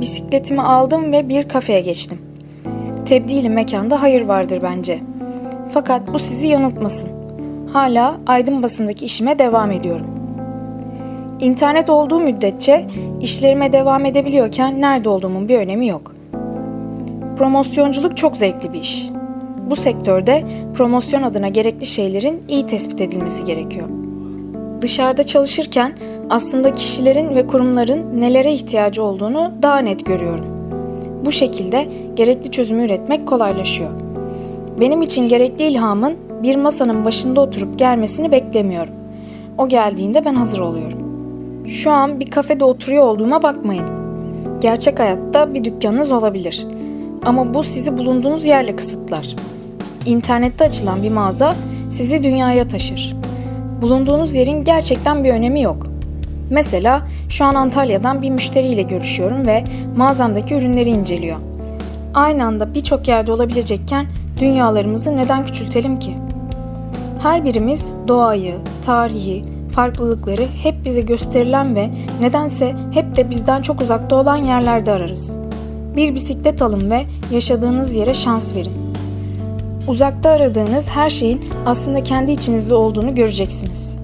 Bisikletimi aldım ve bir kafeye geçtim. Tebdili mekanda hayır vardır bence. Fakat bu sizi yanıltmasın. Hala aydın basındaki işime devam ediyorum. İnternet olduğu müddetçe işlerime devam edebiliyorken nerede olduğumun bir önemi yok. Promosyonculuk çok zevkli bir iş. Bu sektörde promosyon adına gerekli şeylerin iyi tespit edilmesi gerekiyor. Dışarıda çalışırken aslında kişilerin ve kurumların nelere ihtiyacı olduğunu daha net görüyorum. Bu şekilde gerekli çözümü üretmek kolaylaşıyor. Benim için gerekli ilhamın bir masanın başında oturup gelmesini beklemiyorum. O geldiğinde ben hazır oluyorum. Şu an bir kafede oturuyor olduğuma bakmayın. Gerçek hayatta bir dükkanınız olabilir. Ama bu sizi bulunduğunuz yerle kısıtlar. İnternette açılan bir mağaza sizi dünyaya taşır. Bulunduğunuz yerin gerçekten bir önemi yok. Mesela şu an Antalya'dan bir müşteriyle görüşüyorum ve mağazamdaki ürünleri inceliyor. Aynı anda birçok yerde olabilecekken dünyalarımızı neden küçültelim ki? Her birimiz doğayı, tarihi, farklılıkları hep bize gösterilen ve nedense hep de bizden çok uzakta olan yerlerde ararız. Bir bisiklet alın ve yaşadığınız yere şans verin. Uzakta aradığınız her şeyin aslında kendi içinizde olduğunu göreceksiniz.